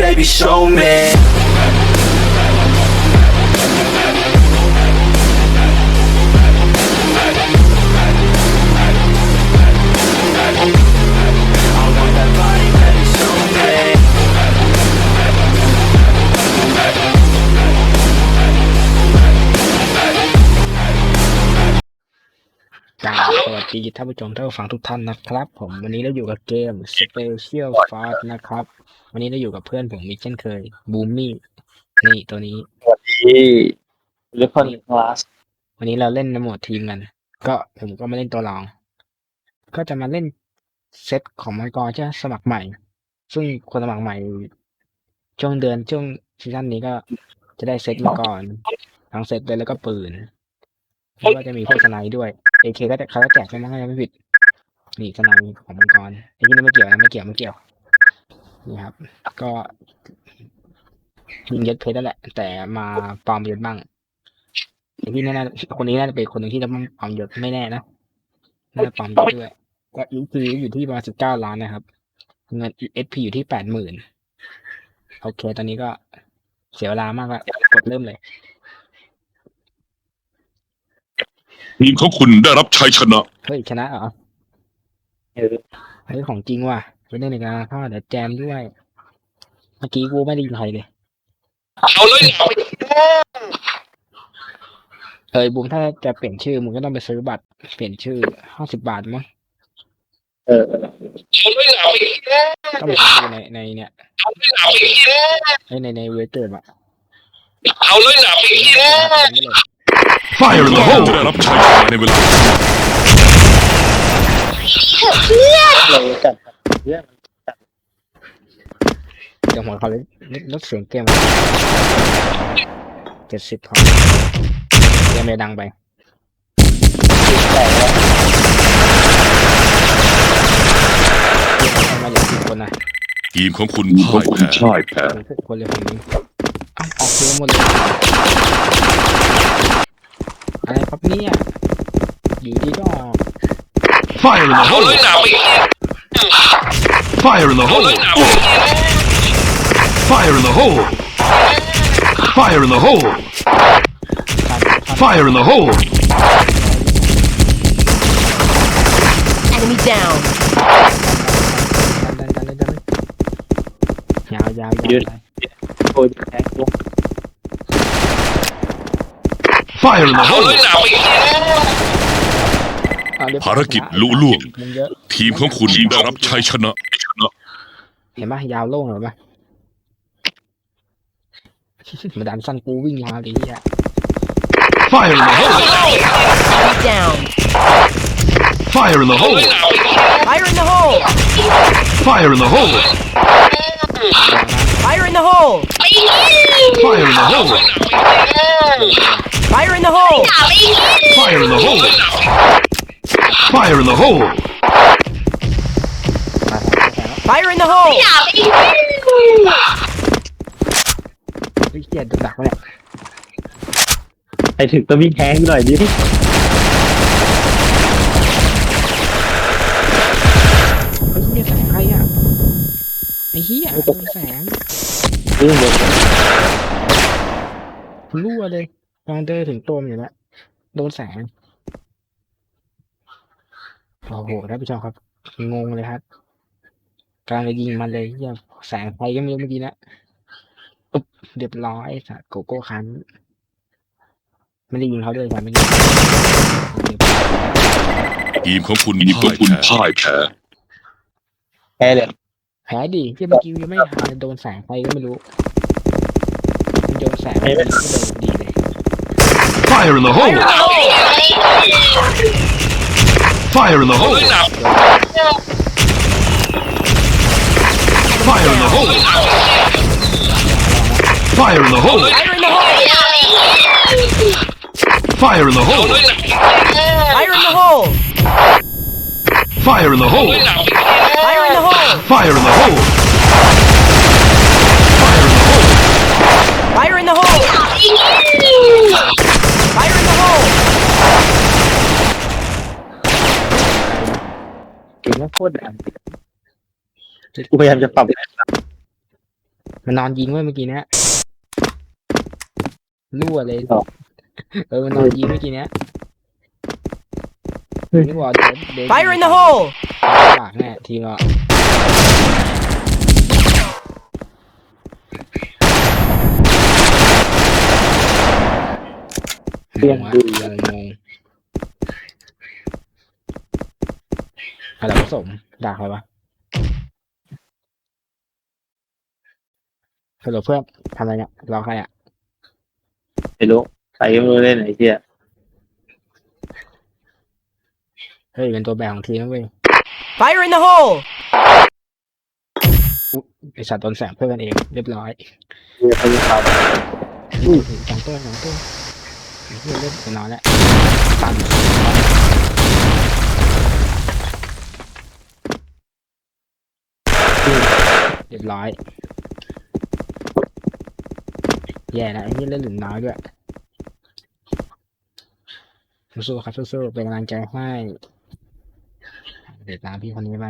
baby, show me. กราบสวัสดีท่านผู้ชมท่านผู้ฟังทุกท่านนะครับ ผมวันนี้เราอยู่กับเกม Special Force นะครับ วันนี้เราอยู่กับเพื่อนผมอีกเช่นเคยบูมมี่นี่ตัวนี้ที่เลือกคนคลาสวันนี้เราเล่นในโหมดทีมกันก็ผมก็มาเล่นตัวรอง ก็จะมาเล่นเซตของมังกรใช่ไหมสมัครใหม่ ซึ่งคนสมัครใหม่ ช่วงเดือนช่วงซีซั่นนี้ก็จะได้เซตมังกรทั้งเซตเลยแล้วก็ปืนแล้วก็จะมีพวกสไนด์ด้วยเอเคก็จะเขาจะแจกใช่ไหมถ้าจำไม่ผิดนี่สไนด์ของมังกรไอ้ที่นี่ไม่เกี่ยวนะไม่เกี่ยวไม่เกี่ยว นี่ครับ ก็ยิงเย็ดเพชรนั่นแหละ แต่มาปลอมยศบ้างไอ้ที่แน่ๆคนนี้น่าจะเป็นคนหนึ่งที่จะต้องปลอมยศไม่แน่นะน่าจะปลอมยศด้วยก็อีพีอยู่ที่ประมาณสิบเก้าล้านนะครับ เงินเอสพีอยู่ที่แปดหมื่นโอเค ตอนนี้ก็เสียเวลามากละกดเริ่มเลยทีมของคุณได้รับชัยชนะ เฮ้ย ชนะเหรอเออเฮ้ยของจริงว่ะ ไปเล่นในการเข้าเดี๋ยวแจมด้วย เมื่อกี้กูไม่ได้ยินใครเลย เอาเลยเหรอเอ้ยบูมถ้าจะเปลี่ยนชื่อมึงก็ต้องไปซื้อบัตร เปลี่ยนชื่อห้าสิบบาทมั้งเออเอาเลยเหรอต้องไปซื้อในในเนี่ยเอาเลยเหรอในในในเวทเตอร์อะเอาเลยเหรอไม่เลย Fire in the hole ได้รับชัยชนะในเวลาเราจัด เรื่องเดี๋ยวหัวเขาเลยลดเสียงเกมเจ็ดสิบพอเกมเลยดังไปแต่ว่าเกมมาเหลือสิบคนนะทีมของคุณพ่ายแพ้ทุกคนเลยผมนี้เอ้าออกเกมหมดเลยอะไรครับเนี่ยอยู่ดีก็ออก Fire in the hole Fire in the hole Fire in the hole Fire in the hole ตัด Fire in the hole Enemy down. ดันดันดันดันยาวยาวยาว โอยแท็กลง Fire in the hole เอาเดี๋ยว ภารกิจลุล่วงมึงเยอะทีมของคุณได้รับชัยชนะ เห็นปะยาวโล่งเหรอปะมาดันสั้นกูวิ่งยาวเลยเนี่ย Fire in the hole Enemy down. Fire in the hole Fire in the hole. Fire in the hole Fire in the hole. Fire in the hole Fire in the hole. Fire in the hole Fire in the hole มาแล้ Fire in the hole. วเกียดดักวะเนี่ยไปถึงก็วิ่งแทงหน่อยดิไอ้เหี้ยแสงใครอะไอ้เหี้ยโดนแสงวิ่งเลยรั่วเลยกำลังเดินถึงตัวมันอยู่แล้วโดนแสง โอ้โหท่านผู้ชมครับ งงเลยครับกำลังจะยิงมันเลยเหี้ยแสงไฟก็ไม่รู้เมื่อกี้นะอุ๊บเรียบร้อยสัตว์โกโก้คันไม่ได้ยิงเขาด้วยครับไม่ได้ยิงทีมของคุณพ่ายแพ้แพ้เลยแพ้ดิที่เมื่อกี้ยังไม่ทันโดนแสงไฟก็ไม่รู้มันโดนแสงไฟก็โดนดีเลย Fire in the hole Fire in the hole! Fire in the hole! Fire in the hole! Fire in the hole! Fire in the hole! Fire in the hole! Fire in the hole! Fire in the hole! Fire in the hole! Fire in the hole! Fire in the hole! Fire in the hole! มากโคตรดังกูพยายามจะปรับ มันนอนยิงไว้เมื่อกี้เนี้ยรั่วเลยเออมันนอนยิงเมื่อกี้เนี้ยนี่บอกเดี๋ยวเดี๋ยว Fire in the hole! ปากแน่ทีมเรางงวะงงงงอะไรผ สมด่าใครวะสรุปเพื่อนทำอะไรเนี่ยรอใครอะไม่รู้ใครก็ไม่รู้เล่นไอ้เหี้ยเฮ้ยเป็นตัวแบกของทีมนะเว้ย Fire in the hole! ไอสัตว์โดนแสงเพื่อนกันเองเรียบร้อยมีใครจะทสองตัวสองตัวไอ้เหี้ยเล่นไปนอนแล้วตัน เรียบร้อย แย่นะไอ้นี่เล่นหลุมน้อยด้วยสู้ๆครับสู้ๆเป็นกำลังใจให้เดี๋ยวตามพี่คนนี้ไป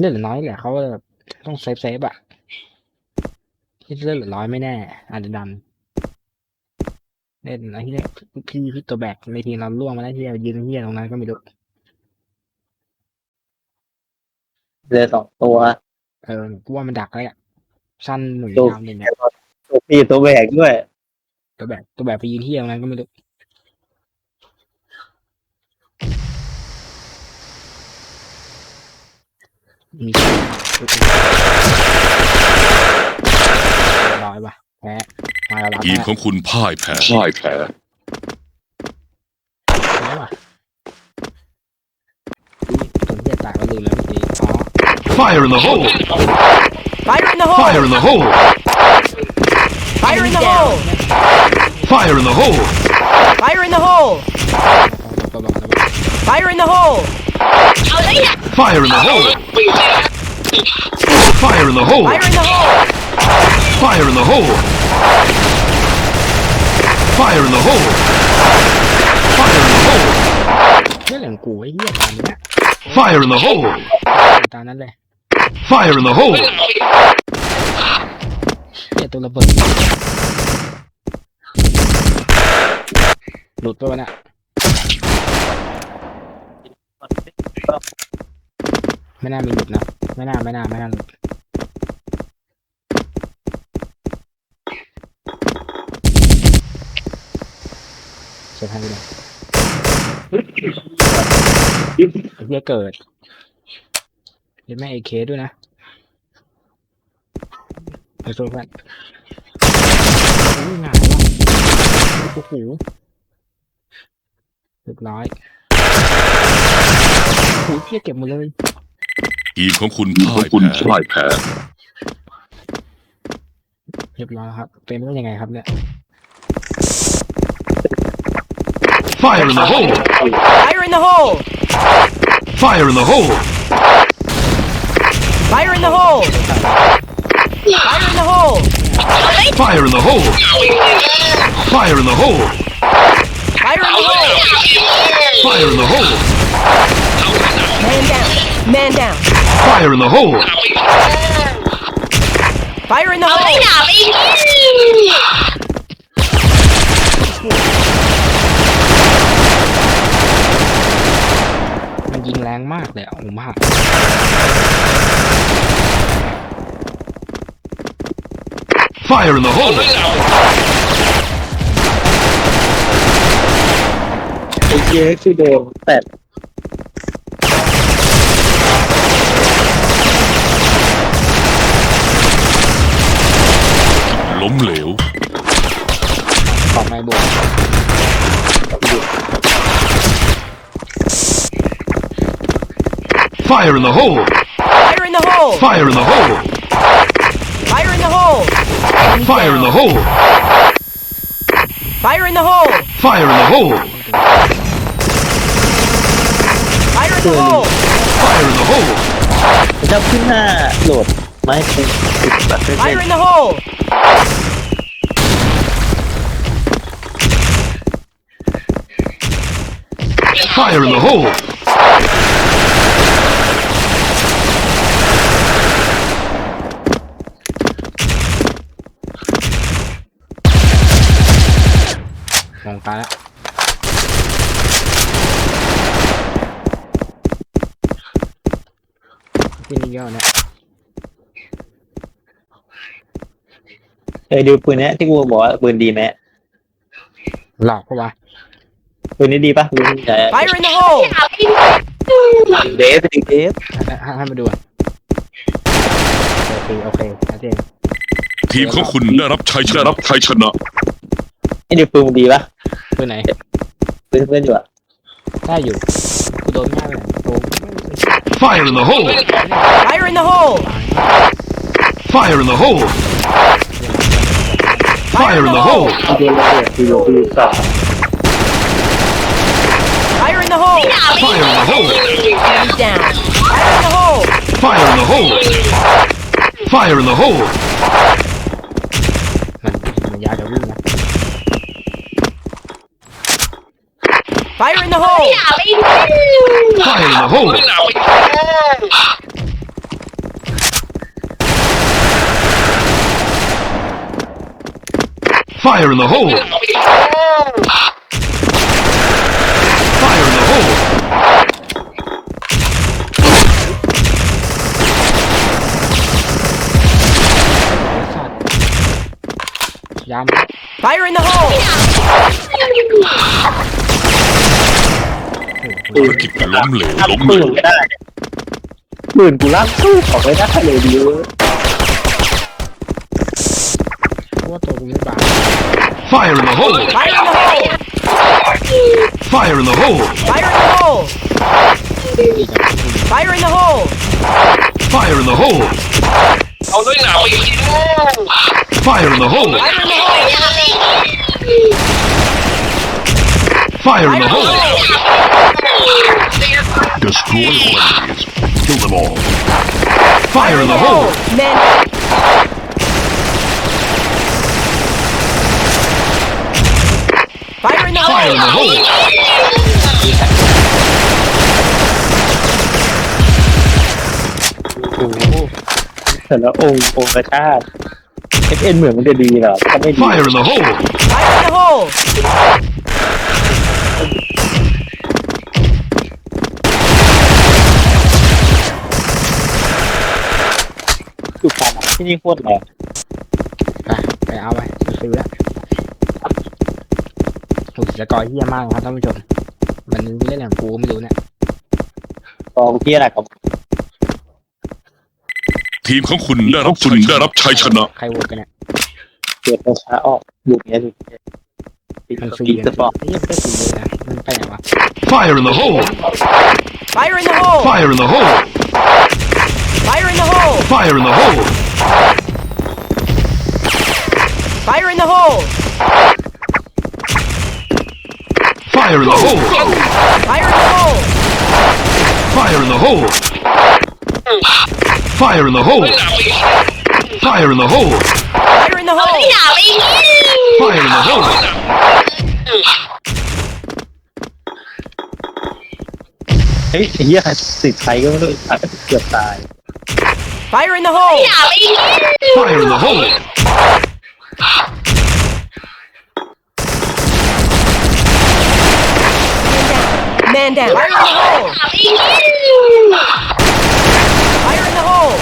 เล่นหลุมน้อยแหละเขาแบบต้องเซฟเซฟๆอะที่เล่นหลุมน้อยไม่แน่ อาจจะดันเล่นไอ้ที่พี่พี่ตัวแบกในทีมเราล่วงมาแล้วที่ยืนเฮียตรงนั้นก็ไม่รู้ำ เหลือสองตัวเออกูว่ามันดักแล้วอะสั้นหนุ่ยถูกยาวเลยเนี่ยตัวปีตัวแบกด้วย ตัวแบกตัวแบกไปยืนเฮียตรงนั้นก็ไม่รู้มีร้อยป่ะแพ้มาแล้วรับทีมแพ้ของคุณพ่ายแพ้ พ่ายแพ้ Fire in the hole! Fire in the hole! Fire in the hole! Fire in the hole! Fire in the hole! Fire in the hole! ตัวบอกแล้วว่า Fire in the hole! Fire in the hole! Fire in the hole! Fire in the hole! Fire in the hole! Fire in the hole! Fire in the hole! เรื่องของกูไอ้เหี้ยตามเนี้ย Fire in the hole! ตามนั้นเลย Fire in the hole! Để tôi là vật Lụt các bạn ạ Mấy nào mình lụt nào? Mấy nào, mấy nào, mấy nào lụt Xem hai cái này Biết cờ ลุดนะไม่น่าไม่น่าไม่น่าหลุดเสียทันเลยไอ้เหี้ยเกิดเดี๋ยวแม่เอเคด้วยนะไปสู้กันโอ้ยหงายว่ะโอ้โหเรียบร้อยโอ้โหเหี้ยเก็บหมดเลยทีมของคุณพ่ายแพ้พ่ายแพ้เรียบร้อยแล้วครับเป็นได้ยังไงครับเนี่ย Fire in the hole! Fire in the hole! Fire in the hole! Fire in the hole! Fire in the hole! Fire in the hole! Fire in the hole! Fire in the hole! Fire in the hole! Man down! Man down! Fire in the hole! Fire in the hole! มันยิงแรงมากเลยอ่ะผมหัก Fire in the hole! Okay, it's a Pet. Lũng liễu. Còn này buồn. Fire in the hole! Fire in the hole! Fire in the hole! Fire in the hole! Fire in the hole! Fire in the hole! Fire in the hole! Fire in the hole! Fire in the hole! เจ้าขึ้นหน้าโหลดไม่เป็นติดบัตรเล่ Fire น in the hole! Fire in the hole! เยอะเนี่ยเออดูปืนเนี้ยที่กูบอกว่าปืนดีไหมหลอกปะวะปืนนี้ดีปะปืนนี้ใช้ Fire in the hole! เดฟเป็นเดฟให้ให้ให้มาดูอะโอเคโอเคชัดเจนทีมของคุณได้รับชัยชนะได้รับชัยชนะไอ้ดูปืนมันดีปะตัวไหน ปืนเพื่อนอยู่อะได้อยู่ Fire in the hole! Fire in the hole! Fire in the hole! Fire in the hole! Fire in the hole! Fire in the hole! Down. Fire in the hole! Fire in the hole! Fire in the hole! Fire in the hole! Fire in the hole! Fire in the hole! Fire in the hole! Fire in the hole! ภารกิจล้มเหลวทำล้มปืเหลนวไม่ได้ปืนกูรักปืนของไม่ได้เลยดิวเพราะว่าตัวกูไม่บาง Fire in the hole Fire in the hole! Fire in the hole Fire in the hole! อีกอะ Fire in the hole! Fire in the hole เอาด้วยหนาวอีก Fire in the hole Fire in the hole! Fire in the hole Destroy all enemies Kill them all Fire in the hole Men! Fire in the Fire in the hole! hole โอ้โห แต่ละองค์องค์ชาติเอฟเอ็นเหมือนมันจะดีเหรอถ้าไม่ดี Fire in the hole Fire in the hole! ที่นี่โคตรแรงไปไปเอาไปซื้อแล้วโอ้ยสกอร์เฮี้ยมากครับท่านผู้ชม มันเล่นอย่างกูไม่รู้เนี่ยกองที่อะไรกับทีมของคุณได้รับคุณได้รับชัยชนะ ใครโหวตกันเนี่ยเกิดประชาออกบุกเนี้ยดูติดมันฟรีติดกันสปอร์ตเฮ้ยไม่ได้ฟรีเลยนะมันไปไหนวะ Fire in the hole Fire in the hole! Fire in the hole Fire in the hole! Fire in the hole Fire in the hole! Fire in the hole Fire in the hole! Fire in the hole Fire in the hole Fire in the hole Fire in the hole! Fire in the hole เฮ้ยไอ้เหี้ยใครติดใครก็ไม่รู้อ่ะเกือบตาย Fire in the hole! Fire in the hole Man down! Fire in the hole! Fire in the hole!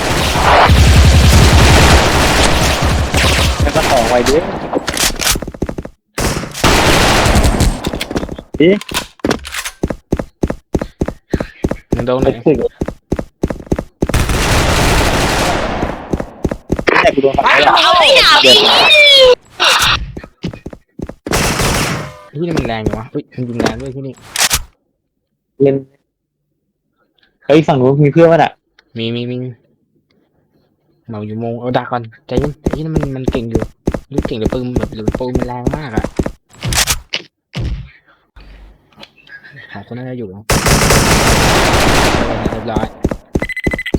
แล้วก็ต่อไว้ด้วยเอ๊ะ มึงโดนไหน ไม่ถึงแต่กู โดนทำ Fire ไม in ล่ะ the hole! เดือดที่นี่มันแรงอยู่วะอุ้ยมันยิงแรงด้วยที่นี่เล่นเฮ้ยฝั่งนู้นมีเพื่อนป่ะน่ะมีมีมีเหมาอยู่โมงเอาดักก่อนใจเย็นไอ้ที่นี่มันมันเก่งอยู่หรือเก่งหรือปืนแบบหรือปืนมันแรงมากอะของคนน่าจะอยู่นะเรียบร้อย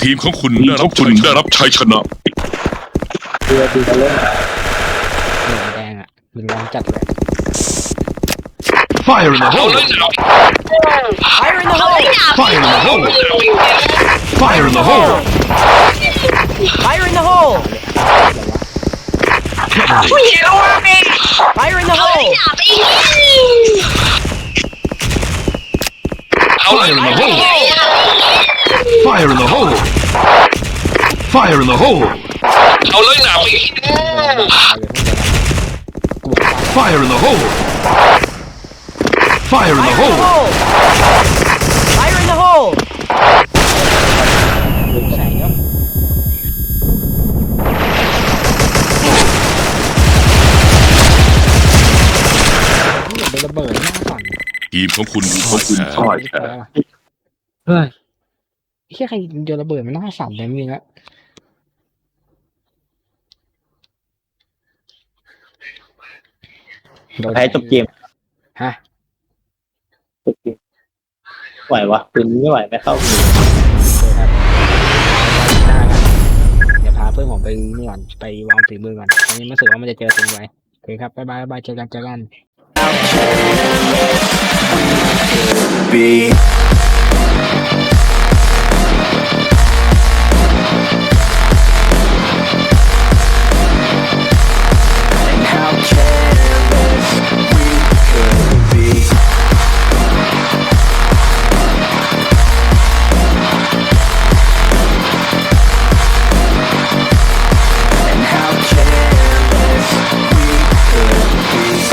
ทีมของคุณได้รับคุณได้รับชัยชนะ เรือดูกันเล่น เหนือแดงอะมันแรงจัดเลย Fire in the เอา hole ด้วยหนาวอีก Fire in the hole! Fire in the hole Fire in the hole Fire in the hole! Detonate. เหี้ยว่ะ Fire in the hole! เอาเลย Fire in หนา the ไปยิง hole! Fire in the hole! Fire in the hole! เอาเลยหนาไปยิง Fire in the hole! Fire in the Fire in the hole! hole! Fire in the hole! ดึงแสงครับ นี่เป็นระเบิดหน้าสั่นทีมของคุณพ่ายแพ้พ่ายแพ้เฮ้ยเฮียใครโยนระเบิดมันหน้าสั่นเลยมึงอะ โดนแพ้จบเกมฮะจบเกมไหววะปืนนี้ไม่ไหวไม่เข้าโอเคครับเดี๋ยวพาเพื่อนผมไปนี่ก่อนไปวางฝีมือก่อนตอนนี้มันรู้สึกว่ามันจะเจอตึงไว้โอเคครับบ๊ายบายบ๊ายบายเจอกันเจอกัน be